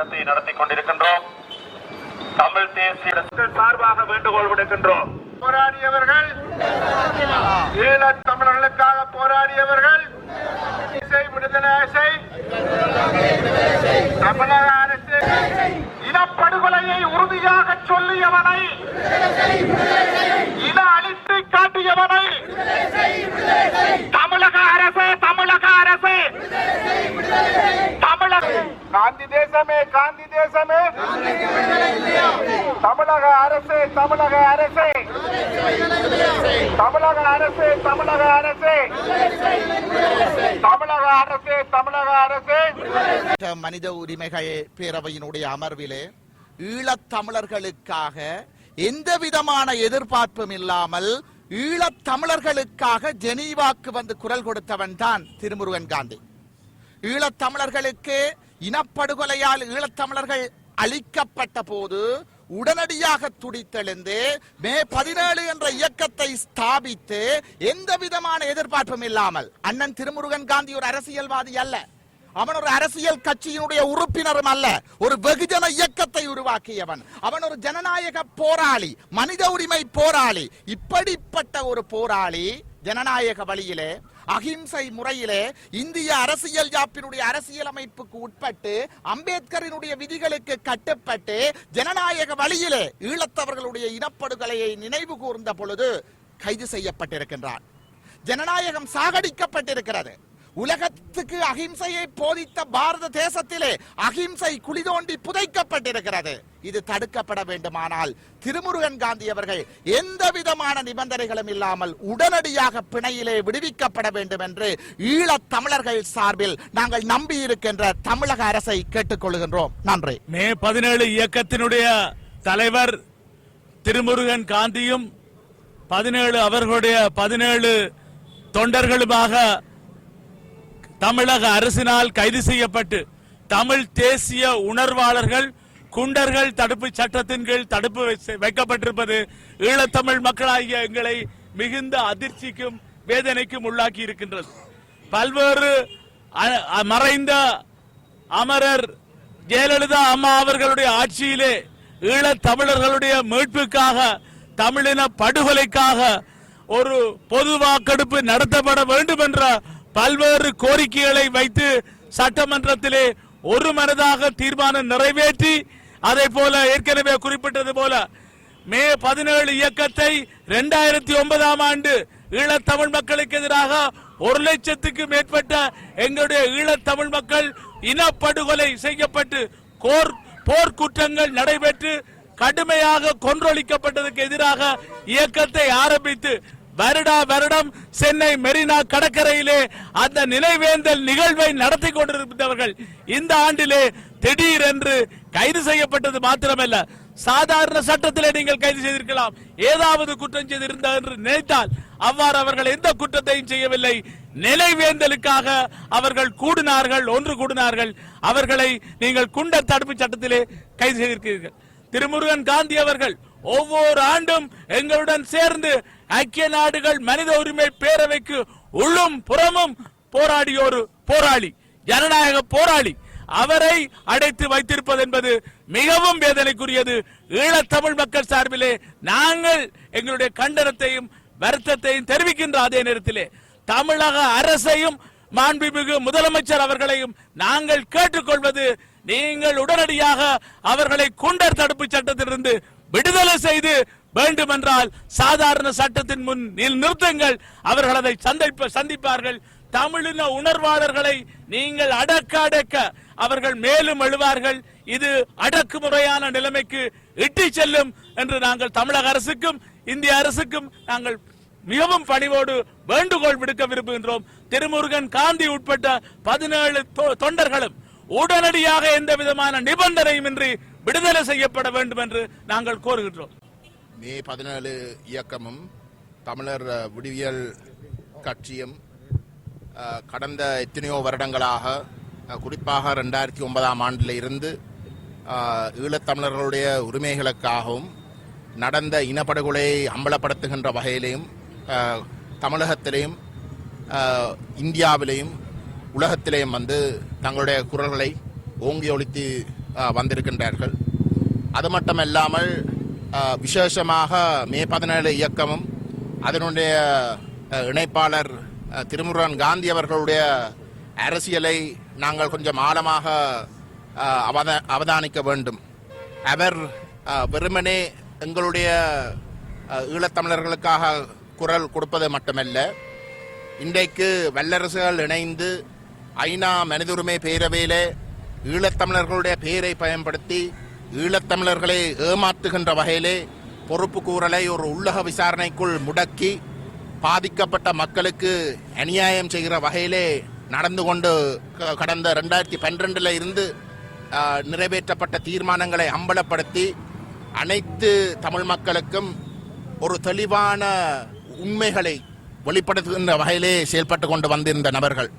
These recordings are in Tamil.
போராட்டத்தை நடத்தி கொண்டிருக்கின்றோம். தமிழ் தேசிய சார்பாக வேண்டுகோள் விடுக்கின்றோம். போராடியவர்கள் ஈழத் தமிழர்களுக்காக போராடியவர்கள் இசை விடுதலை இசை தமிழக அரசு இனப்படுகொலையை உறுதியாக சொல்லியவனை காந்தி தேசமே காந்தி தேசமே. தமிழக அரசு தமிழக அரசு. தமிழக அரசு தமிழக அரசு. தமிழக அரசு தமிழக அரசு. மனித உரிமைகள் பேரவையினுடைய அமர்விலே ஈழத் தமிழர்களுக்காக எந்த விதமான எதிர்பார்ப்பும் இல்லாமல் ஈழத் தமிழர்களுக்காக ஜெனீவாக்கு வந்து குரல் கொடுத்தவன் தான் திருமுருகன் காந்தி. ஈழத் தமிழர்களுக்கு இனப்படுகொலையால் ஈழத்தமிழர்கள் அழிக்கப்பட்ட போது உடனடியாக துடித்தெழுந்து மே பதினேழு என்ற இயக்கத்தை ஸ்தாபித்து எந்த விதமான எதிர்பார்ப்பும் இல்லாமல் அண்ணன் திருமுருகன் காந்தி ஒரு அரசியல்வாதி அல்ல. அவன் ஒரு அரசியல் கட்சியினுடைய உறுப்பினரும் அல்ல. ஒரு வெகுஜன இயக்கத்தை உருவாக்கியவன். அவன் ஒரு ஜனநாயக போராளி மனித உரிமை போராளி இப்படிப்பட்ட ஒரு போராளி ஜனநாயக வழியிலே அகிம்சை முறையிலே இந்திய அரசியல் யாப்பினுடைய அரசியலமைப்புக்கு உட்பட்டு அம்பேத்கரினுடைய விதிகளுக்கு கட்டுப்பட்டு ஜனநாயக வழியிலே ஈழத்தவர்களுடைய இனப்படுகொலையை நினைவு கூர்ந்த பொழுது கைது செய்யப்பட்டிருக்கின்றார். ஜனநாயகம் சாகடிக்கப்பட்டிருக்கிறது. உலகத்துக்கு அகிம்சையை போதித்த பாரத தேசத்திலே அகிம்சை குழி தோண்டி புதைக்கப்பட்டிருக்கிறது. இது தடுக்கப்பட வேண்டுமானால் திருமுருகன் காந்தி அவர்கள் எந்த விதமான நிபந்தனைகளும் இல்லாமல் உடனடியாக பிணையிலே விடுவிக்கப்பட வேண்டும் என்று ஈழத் தமிழர்கள் சார்பில் நாங்கள் நம்பி இருக்கின்ற தமிழக அரசை கேட்டுக்கொள்கின்றோம். நன்றி. மே பதினேழு இயக்கத்தினுடைய தலைவர் திருமுருகன் காந்தியும் பதினேழு அவர்களுடைய பதினேழு தொண்டர்களுமாக தமிழக அரசினால் கைது செய்யப்பட்டு தமிழ் தேசிய உணர்வாளர்கள் குண்டர்கள் தடுப்பு சட்டத்தின் கீழ் தடுப்பு வைக்கப்பட்டிருப்பது ஈழத்தமிழ் மக்களாகிய எங்களை மிகுந்த அதிர்ச்சிக்கும் வேதனைக்கும் உள்ளாக்கி இருக்கின்றது. பல்வேறு அ- மறைந்த அமரர் ஜெயலலிதா அம்மா அவர்களுடைய ஆட்சியிலே ஈழத் தமிழர்களுடைய மீட்புக்காக தமிழின படுகொலைக்காக ஒரு பொது வாக்கெடுப்பு நடத்தப்பட வேண்டும் என்ற பல்வேறு கோரிக்கைகளை வைத்து சட்டமன்றத்திலே ஒரு மனதாக தீர்மானம் நிறைவேற்றி அதை போல ஏற்கனவே குறிப்பிட்டது போல மே பதினேழு இயக்கத்தை இரண்டாயிரத்தி ஒன்பதாம் ஆண்டு ஈழத்தமிழ் மக்களுக்கு எதிராக ஒரு லட்சத்துக்கு மேற்பட்ட எங்களுடைய ஈழத்தமிழ் மக்கள் இனப்படுகொலை செய்யப்பட்டு கோர் போர்க்குற்றங்கள் நடைபெற்று கடுமையாக கொன்றொழிக்கப்பட்டதற்கு எதிராக இயக்கத்தை ஆரம்பித்து வருடா வருடம் சென்னை மெரினா கடற்கரையிலே அந்த நினைவேந்தல் நிகழ்வை நடத்தி கொண்டிருந்தவர்கள் இந்த ஆண்டிலே திடீரென்று கைது செய்யப்பட்டது மாத்திரமல்ல. சாதாரண சட்டத்திலே நீங்கள் கைது செய்திருக்கலாம். ஏதாவது குற்றம் செய்திருந்தார் என்று நினைத்தால் அவ்வாறு அவர்கள் எந்த குற்றத்தையும் செய்யவில்லை. நிலைவேந்தலுக்காக அவர்கள் கூடினார்கள் ஒன்று கூடினார்கள். அவர்களை நீங்கள் குண்ட தடுப்பு சட்டத்திலே கைது செய்திருக்கிறீர்கள். திருமுருகன் காந்தி அவர்கள் ஒவ்வொரு ஆண்டும் எங்களுடன் சேர்ந்து ஐக்கிய நாடுகள் மனித உரிமை பேரவைக்கு உள்ளும் புறமும் போராடிய ஒரு போராளி ஜனநாயக போராளி. அவரை அடைத்து வைத்திருப்பது என்பது மிகவும் வேதனைக்குரியது. ஈழத்தமிழ் மக்கள் சார்பிலே நாங்கள் எங்களுடைய கண்டனத்தையும் வருத்தத்தையும் தெரிவிக்கின்ற அதே நேரத்திலே தமிழக அரசையும் மாண்புமிகு முதலமைச்சர் அவர்களையும் நாங்கள் கேட்டுக்கொள்வது நீங்கள் உடனடியாக அவர்களை குண்டர் தடுப்பு சட்டத்திலிருந்து விடுதலை செய்து வேண்டுமென்றால் சாதாரண சட்டத்தின் முன் நில் நிறுத்துங்கள். அவர்கள் அதை சந்திப்ப சந்திப்பார்கள். தமிழின உணர்வாளர்களை நீங்கள் அடக்க அடக்க அவர்கள் மேலும் எழுவார்கள். இது அடக்குமுறையான நிலைமைக்கு இட்டு செல்லும் என்று நாங்கள் தமிழக அரசுக்கும் இந்திய அரசுக்கும் நாங்கள் மிகவும் பணிவோடு வேண்டுகோள் விடுக்க விரும்புகின்றோம். திருமுருகன் காந்தி உட்பட்ட பதினேழு தொண்டர்களும் உடனடியாக எந்த விதமான நிபந்தனையும் இன்றி விடுதலை செய்யப்பட வேண்டும் என்று நாங்கள் கோருகின்றோம். மே பதினேழு இயக்கமும் தமிழர் விடுவியல் கட்சியும் கடந்த எத்தனையோ வருடங்களாக குறிப்பாக ரெண்டாயிரத்தி ஒன்பதாம் ஆண்டில் இருந்து ஈழத்தமிழர்களுடைய உரிமைகளுக்காகவும் நடந்த இனப்படுகொலையை அம்பலப்படுத்துகின்ற வகையிலையும் தமிழகத்திலையும் தமிழகத்திலேயும் உலகத்திலையும் இந்தியாவிலேயும் உலகத்திலேயும் வந்து தங்களுடைய குரல்களை ஓங்கி ஒழித்து வந்திருக்கின்றார்கள். அது மட்டுமல்லாமல் விசேஷமாக மே பதினேழு இயக்கமும் அதனுடைய இணைப்பாளர் திருமுருகன் காந்தி அவர்களுடைய அரசியலை நாங்கள் கொஞ்சம் ஆழமாக அவத அவதானிக்க வேண்டும். அவர் வெறுமனே எங்களுடைய ஈழத்தமிழர்களுக்காக குரல் கொடுப்பது மட்டுமல்ல இன்றைக்கு வல்லரசுகள் இணைந்து ஐநா மனித உரிமை பேரவையிலே ஈழத்தமிழர்களுடைய பெயரை பயன்படுத்தி ஈழத்தமிழர்களை ஏமாற்றுகின்ற வகையிலே பொறுப்பு கூறலை ஒரு உள்ளக விசாரணைக்குள் முடக்கி பாதிக்கப்பட்ட மக்களுக்கு அநியாயம் செய்கிற வகையிலே நடந்து கொண்டு க- கடந்த ரெண்டாயிரத்தி பன்னிரெண்டில் இருந்து நிறைவேற்றப்பட்ட தீர்மானங்களை அம்பலப்படுத்தி அனைத்து தமிழ் மக்களுக்கும் ஒரு தெளிவான உண்மைகளை வெளிப்படுத்துகின்ற வகையிலே செயல்பட்டு கொண்டு வந்திருந்த நபர்கள்.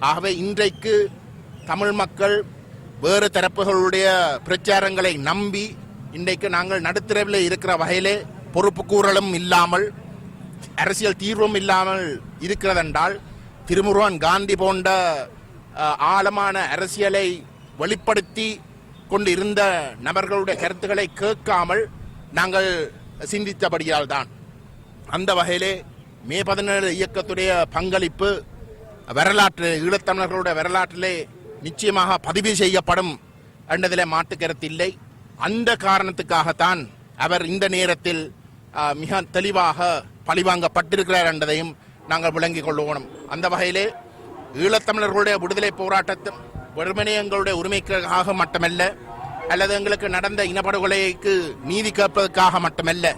ஆகவே இன்றைக்கு தமிழ் மக்கள் வேறு தரப்புகளுடைய பிரச்சாரங்களை நம்பி இன்றைக்கு நாங்கள் நடுத்தரவில் இருக்கிற வகையிலே பொறுப்பு கூறலும் இல்லாமல் அரசியல் தீர்வும் இல்லாமல் இருக்கிறதென்றால் திருமுருகன் காந்தி போன்ற ஆழமான அரசியலை வெளிப்படுத்தி கொண்டு இருந்த நபர்களுடைய கருத்துக்களை கேட்காமல் நாங்கள் சிந்தித்தபடியால் தான். அந்த வகையிலே மே பதினேழு இயக்கத்துடைய பங்களிப்பு வரலாற்று ஈழத்தமிழர்களுடைய வரலாற்றிலே நிச்சயமாக பதிவு செய்யப்படும் என்றதில் மாற்று கருத்தில்லை அந்த காரணத்துக்காகத்தான் அவர் இந்த நேரத்தில் மிக தெளிவாக பழிவாங்கப்பட்டிருக்கிறார் என்பதையும் நாங்கள் விளங்கிக் கொள்வோம். அந்த வகையிலே ஈழத்தமிழர்களுடைய விடுதலை போராட்டத்தும் வெறுமனே எங்களுடைய உரிமைக்காக மட்டுமல்ல அல்லது எங்களுக்கு நடந்த இனப்படுகொலைக்கு நீதி கேட்பதற்காக மட்டுமல்ல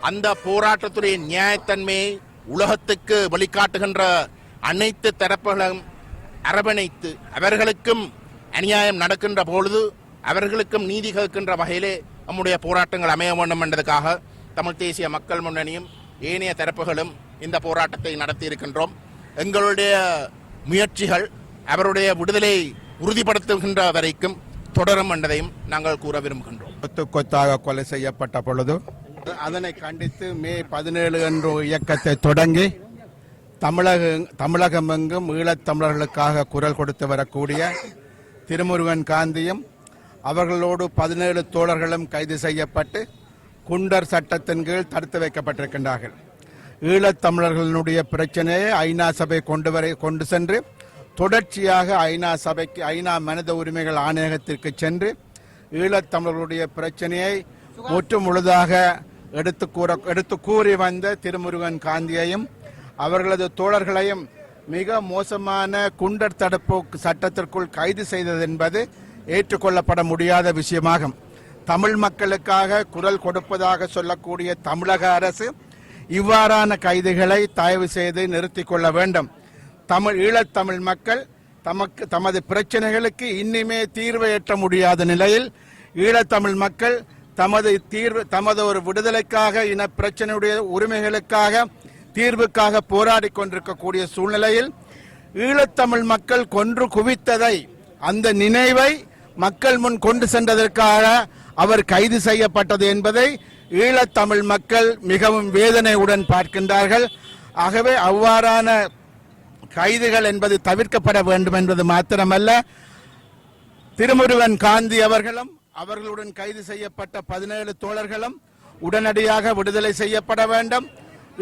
அந்த போராட்டத்துடைய நியாயத்தன்மையை உலகத்துக்கு வழிகாட்டுகின்ற அனைத்து தரப்புகளும் அரவணைத்து அவர்களுக்கும் அநியாயம் நடக்கின்ற பொழுது அவர்களுக்கும் நீதி கேட்கின்ற வகையிலே நம்முடைய போராட்டங்கள் அமைய வேண்டும் என்பதற்காக தமிழ் தேசிய மக்கள் முன்னணியும் ஏனைய தரப்புகளும் இந்த போராட்டத்தை நடத்தி இருக்கின்றோம் எங்களுடைய முயற்சிகள் அவருடைய விடுதலை உறுதிப்படுத்துகின்ற வரைக்கும் தொடரும் என்பதையும் நாங்கள் கூற விரும்புகின்றோம். கொத்து கொத்தாக கொலை செய்யப்பட்ட பொழுது அதனை கண்டித்து மே பதினேழு என்ற இயக்கத்தை தொடங்கி தமிழக தமிழகம் எங்கும் ஈழத்தமிழர்களுக்காக குரல் கொடுத்து வரக்கூடிய திருமுருகன் காந்தியும் அவர்களோடு பதினேழு தோழர்களும் கைது செய்யப்பட்டு குண்டர் சட்டத்தின் கீழ் தடுத்து வைக்கப்பட்டிருக்கின்றார்கள். ஈழத்தமிழர்களுடைய பிரச்சனையை ஐநா சபை கொண்டு வரை கொண்டு சென்று தொடர்ச்சியாக ஐநா சபைக்கு ஐநா மனித உரிமைகள் ஆணையகத்திற்கு சென்று ஈழத்தமிழர்களுடைய பிரச்சனையை முற்று முழுதாக எடுத்து கூற எடுத்து கூறி வந்த திருமுருகன் காந்தியையும் அவர்களது தோழர்களையும் மிக மோசமான குண்டர் தடுப்பு சட்டத்திற்குள் கைது செய்தது என்பது ஏற்றுக்கொள்ளப்பட முடியாத விஷயமாகும். தமிழ் மக்களுக்காக குரல் கொடுப்பதாக சொல்லக்கூடிய தமிழக அரசு இவ்வாறான கைதுகளை தயவு செய்து நிறுத்திக் கொள்ள வேண்டும். தமிழ் ஈழத்தமிழ் மக்கள் தமக்கு தமது பிரச்சனைகளுக்கு இன்னுமே தீர்வை எட்ட முடியாத நிலையில் ஈழத்தமிழ் மக்கள் தமது தீர்வு தமது ஒரு விடுதலைக்காக இன பிரச்சனையுடைய உரிமைகளுக்காக தீர்வுக்காக போராடி கொண்டிருக்கக்கூடிய சூழ்நிலையில் ஈழத்தமிழ் மக்கள் கொன்று குவித்ததை அந்த நினைவை மக்கள் முன் கொண்டு சென்றதற்காக அவர் கைது செய்யப்பட்டது என்பதை ஈழத்தமிழ் மக்கள் மிகவும் வேதனையுடன் பார்க்கின்றார்கள். ஆகவே அவ்வாறான கைதுகள் என்பது தவிர்க்கப்பட வேண்டும் என்பது மாத்திரமல்ல. திருமுருகன் காந்தி அவர்களும் அவர்களுடன் கைது செய்யப்பட்ட பதினேழு தோழர்களும் உடனடியாக விடுதலை செய்யப்பட வேண்டும்.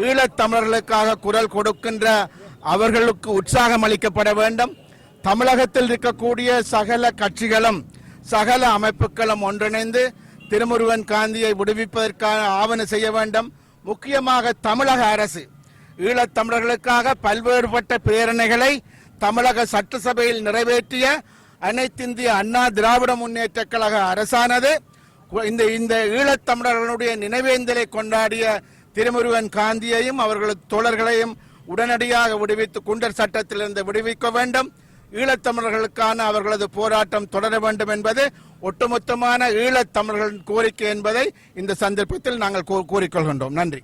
ஈழத்தமிழர்களுக்காக குரல் கொடுக்கின்ற அவர்களுக்கு உற்சாகம் அளிக்கப்பட வேண்டும். தமிழகத்தில் இருக்கக்கூடிய சகல கட்சிகளும் சகல அமைப்புகளும் ஒன்றிணைந்து திருமுருகன் காந்தியை விடுவிப்பதற்கான ஆவண செய்ய வேண்டும். முக்கியமாக தமிழக அரசு ஈழத்தமிழர்களுக்காக பல்வேறுபட்ட பிரேரணைகளை தமிழக சட்டசபையில் நிறைவேற்றிய அனைத்திந்திய அண்ணா திராவிட முன்னேற்ற கழக அரசானது இந்த இந்த ஈழத்தமிழர்களுடைய நினைவேந்தலை கொண்டாடிய திருமுருகன் காந்தியையும் அவர்களது தோழர்களையும் உடனடியாக விடுவித்து குண்டர் சட்டத்திலிருந்து விடுவிக்க வேண்டும். ஈழத்தமிழர்களுக்கான அவர்களது போராட்டம் தொடர வேண்டும் என்பது ஒட்டுமொத்தமான ஈழத்தமிழர்களின் கோரிக்கை என்பதை இந்த சந்தர்ப்பத்தில் நாங்கள் கூறிக்கொள்கின்றோம். நன்றி.